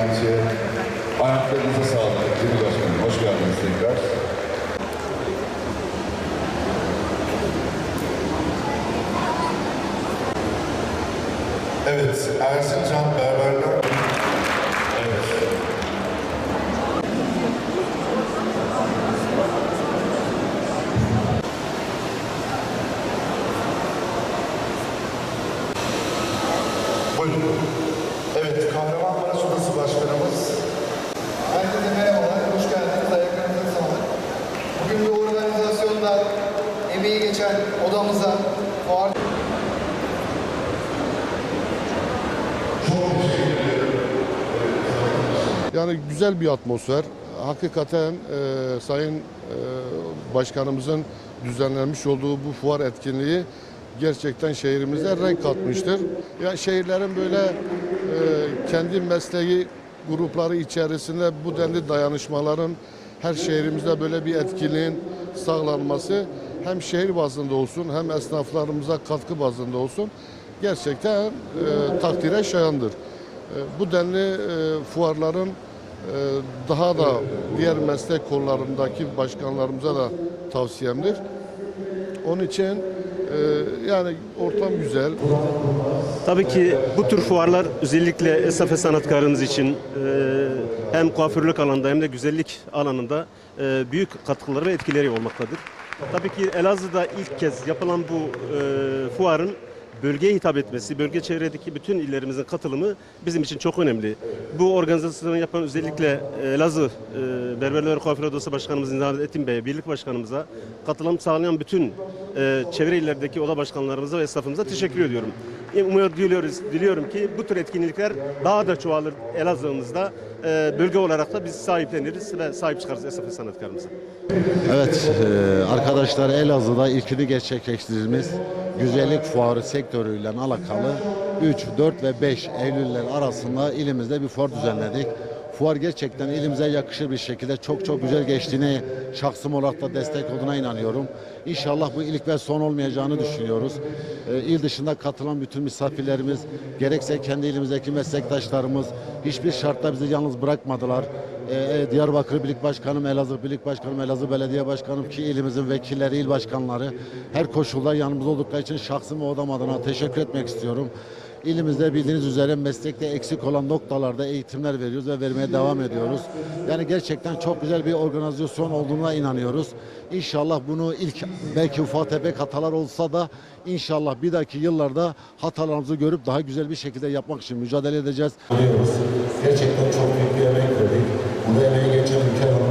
bence. Ayaklarınıza sağlık. Cemil hoş geldiniz tekrar. Evet, Ersin Can Berberler organizasyonda emeği geçen odamıza, fuar Yani güzel bir atmosfer. Hakikaten e, Sayın e, Başkanımızın düzenlenmiş olduğu bu fuar etkinliği gerçekten şehrimize renk katmıştır. Yani şehirlerin böyle e, kendi mesleği grupları içerisinde bu denli dayanışmaların her şehrimizde böyle bir etkinliğin sağlanması hem şehir bazında olsun hem esnaflarımıza katkı bazında olsun gerçekten e, takdire şayandır. E, Bu denli e, fuarların e, daha da diğer meslek kollarındaki başkanlarımıza da tavsiyemdir. Onun için yani ortam güzel. Tabii ki bu tür fuarlar özellikle esnaf ve sanatkarımız için e, hem kuaförlük alanında hem de güzellik alanında e, büyük katkıları ve etkileri olmaktadır. Tabii ki Elazığ'da ilk kez yapılan bu e, fuarın bölgeye hitap etmesi, bölge çevredeki bütün illerimizin katılımı bizim için çok önemli. Bu organizasyonu yapan özellikle Elazığ e, Berberler Kuaför Odası Başkanımız Nizamet Etin Bey'e, Birlik Başkanımıza, katılım sağlayan bütün e, çevre illerdeki oda başkanlarımıza ve esnafımıza teşekkür ediyorum. Umuyor diliyoruz, diliyorum ki bu tür etkinlikler daha da çoğalır Elazığ'ımızda. E, bölge olarak da biz sahipleniriz ve sahip çıkarız esnaf sanatkarımıza. Evet e, arkadaşlar Elazığ'da ilkini gerçekleştirdiğimiz güzellik fuarı sektörüyle alakalı 3, 4 ve 5 Eylüller arasında ilimizde bir fuar düzenledik. Fuar gerçekten ilimize yakışır bir şekilde çok çok güzel geçtiğine şahsım olarak da destek olduğuna inanıyorum. İnşallah bu ilk ve son olmayacağını düşünüyoruz. E, il dışında katılan bütün misafirlerimiz gerekse kendi ilimizdeki meslektaşlarımız hiçbir şartta bizi yalnız bırakmadılar. Ee, Diyarbakır Birlik Başkanım, Elazığ Birlik Başkanım, Elazığ Belediye Başkanım ki ilimizin vekilleri, il başkanları her koşulda yanımızda oldukları için şahsım ve odam adına teşekkür etmek istiyorum. İlimizde bildiğiniz üzere meslekte eksik olan noktalarda eğitimler veriyoruz ve vermeye devam ediyoruz. Yani gerçekten çok güzel bir organizasyon olduğuna inanıyoruz. İnşallah bunu ilk belki ufak tefek hatalar olsa da inşallah bir dahaki yıllarda hatalarımızı görüp daha güzel bir şekilde yapmak için mücadele edeceğiz. Gerçekten çok büyük bir emek verdik. Burada emeği geçen ülke